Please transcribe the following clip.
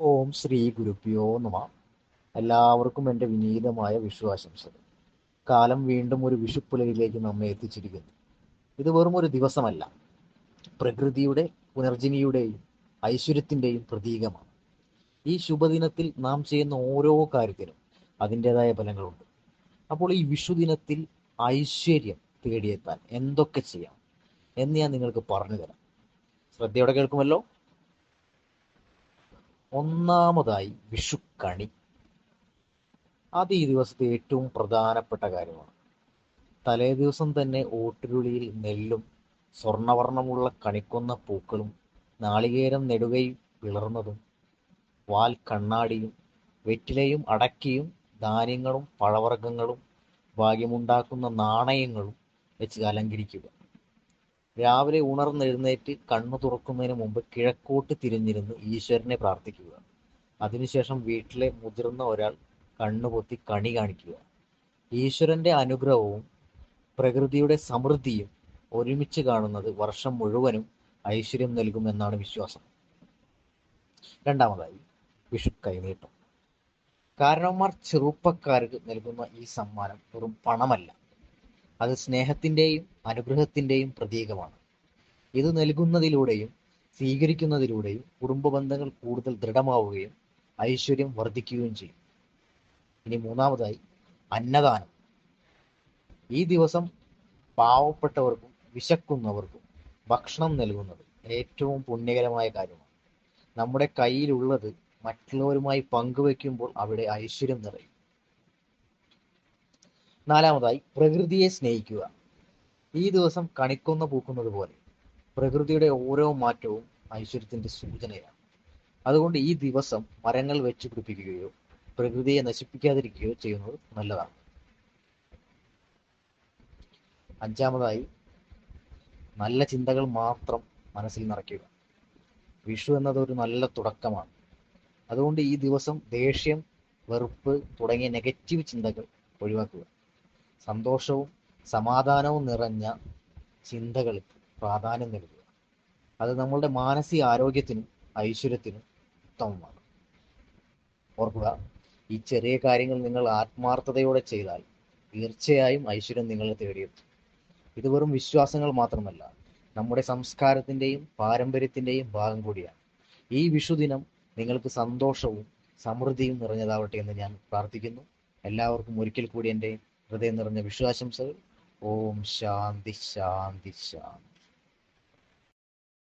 ഓം ശ്രീ ഗുരുപ്യോ നമ. എല്ലാവർക്കും എന്റെ വിനീതമായ വിഷുവാശംസകൾ. കാലം വീണ്ടും ഒരു വിഷുപ്പുലരിലേക്ക് നമ്മെ എത്തിച്ചിരിക്കുന്നു. ഇത് വെറും ഒരു ദിവസമല്ല. പ്രകൃതിയുടെ പുനർജനിയുടെയും ഐശ്വര്യത്തിന്റെയും പ്രതീകമാണ്. ഈ ശുഭദിനത്തിൽ നാം ചെയ്യുന്ന ഓരോ കാര്യത്തിനും അതിന്റെതായ ഫലങ്ങളുണ്ട്. അപ്പോൾ ഈ വിഷുദിനത്തിൽ ഐശ്വര്യം തേടിയെത്താൻ എന്തൊക്കെ ചെയ്യാം എന്ന് ഞാൻ നിങ്ങൾക്ക് പറഞ്ഞു തരാം. ശ്രദ്ധയോടെ കേൾക്കുമല്ലോ? ഒന്നാമതായി വിഷുക്കണി. അത് ഈ ദിവസത്തെ ഏറ്റവും പ്രധാനപ്പെട്ട കാര്യമാണ്. തലേ ദിവസം തന്നെ ഓട്ടുരുളിയിൽ നെല്ലും സ്വർണവർണമുള്ള കണിക്കൊന്ന പൂക്കളും നാളികേരം നെടുകയും പിളർന്നതും വാൽ കണ്ണാടിയും വെറ്റിലയും അടക്കിയും ധാന്യങ്ങളും പഴവർഗങ്ങളും ഭാഗ്യമുണ്ടാക്കുന്ന നാണയങ്ങളും വെച്ച് അലങ്കരിക്കുക. രാവിലെ ഉണർന്നെഴുന്നേറ്റ് കണ്ണു തുറക്കുന്നതിന് മുമ്പ് കിഴക്കോട്ട് തിരിഞ്ഞിരുന്ന് ഈശ്വരനെ പ്രാർത്ഥിക്കുക. അതിനുശേഷം വീട്ടിലെ മുതിർന്ന ഒരാൾ കണ്ണുപൊത്തി കണി കാണിക്കുക. ഈശ്വരന്റെ അനുഗ്രഹവും പ്രകൃതിയുടെ സമൃദ്ധിയും ഒരുമിച്ച് കാണുന്നത് വർഷം മുഴുവനും ഐശ്വര്യം നൽകുമെന്നാണ് വിശ്വാസം. രണ്ടാമതായി വിഷു കൈനീട്ടം. കാരണവന്മാർ ചെറുപ്പക്കാർക്ക് നൽകുന്ന ഈ സമ്മാനം വെറും പണമല്ല. അത് സ്നേഹത്തിന്റെയും അനുഗ്രഹത്തിന്റെയും പ്രതീകമാണ്. ഇത് നൽകുന്നതിലൂടെയും സ്വീകരിക്കുന്നതിലൂടെയും കുടുംബ ബന്ധങ്ങൾ കൂടുതൽ ദൃഢമാവുകയും ഐശ്വര്യം വർദ്ധിക്കുകയും ചെയ്യും. ഇനി മൂന്നാമതായി അന്നദാനം. ഈ ദിവസം പാവപ്പെട്ടവർക്കും വിശക്കുന്നവർക്കും ഭക്ഷണം നൽകുന്നത് ഏറ്റവും പുണ്യകരമായ കാര്യമാണ്. നമ്മുടെ കയ്യിലുള്ളത് മറ്റുള്ളവരുമായി പങ്കുവെക്കുമ്പോൾ അവിടെ ഐശ്വര്യം നിറയും. നാലാമതായി പ്രകൃതിയെ സ്നേഹിക്കുക. ഈ ദിവസം കണിക്കൊന്ന പൂക്കുന്നത് പോലെ പ്രകൃതിയുടെ ഓരോ മാറ്റവും ഐശ്വര്യത്തിന്റെ സൂചനയാണ്. അതുകൊണ്ട് ഈ ദിവസം മരങ്ങൾ വെച്ച് പിടിപ്പിക്കുകയോ പ്രകൃതിയെ നശിപ്പിക്കാതിരിക്കുകയോ ചെയ്യുന്നത് നല്ലതാണ്. അഞ്ചാമതായി നല്ല ചിന്തകൾ മാത്രം മനസ്സിൽ നിറയ്ക്കുക. വിഷു എന്നത് ഒരു നല്ല തുടക്കമാണ്. അതുകൊണ്ട് ഈ ദിവസം ദേഷ്യം വെറുപ്പ് തുടങ്ങിയ നെഗറ്റീവ് ചിന്തകൾ ഒഴിവാക്കുക. സന്തോഷവും സമാധാനവും നിറഞ്ഞ ചിന്തകൾക്ക് പ്രാധാന്യം നൽകുക. അത് നമ്മളുടെ മാനസിക ആരോഗ്യത്തിനും ഐശ്വര്യത്തിനും ഉത്തമമാണ്. ഓർക്കുക ഈ ചെറിയ കാര്യങ്ങൾ നിങ്ങൾ ആത്മാർത്ഥതയോടെ ചെയ്താൽ തീർച്ചയായും ഐശ്വര്യം നിങ്ങളെ തേടിയെത്തും. ഇത് വെറും വിശ്വാസങ്ങൾ മാത്രമല്ല നമ്മുടെ സംസ്കാരത്തിന്റെയും പാരമ്പര്യത്തിന്റെയും ഭാഗം കൂടിയാണ്. ഈ വിഷുദിനം നിങ്ങൾക്ക് സന്തോഷവും സമൃദ്ധിയും നിറഞ്ഞതാവട്ടെ എന്ന് ഞാൻ പ്രാർത്ഥിക്കുന്നു. എല്ലാവർക്കും ഒരിക്കൽ കൂടി എന്റെ ഹൃദയം നിറഞ്ഞ വിഷുവാശംസകൾ. ഓം ശാന്തി ശാന്തി ശാന്തി.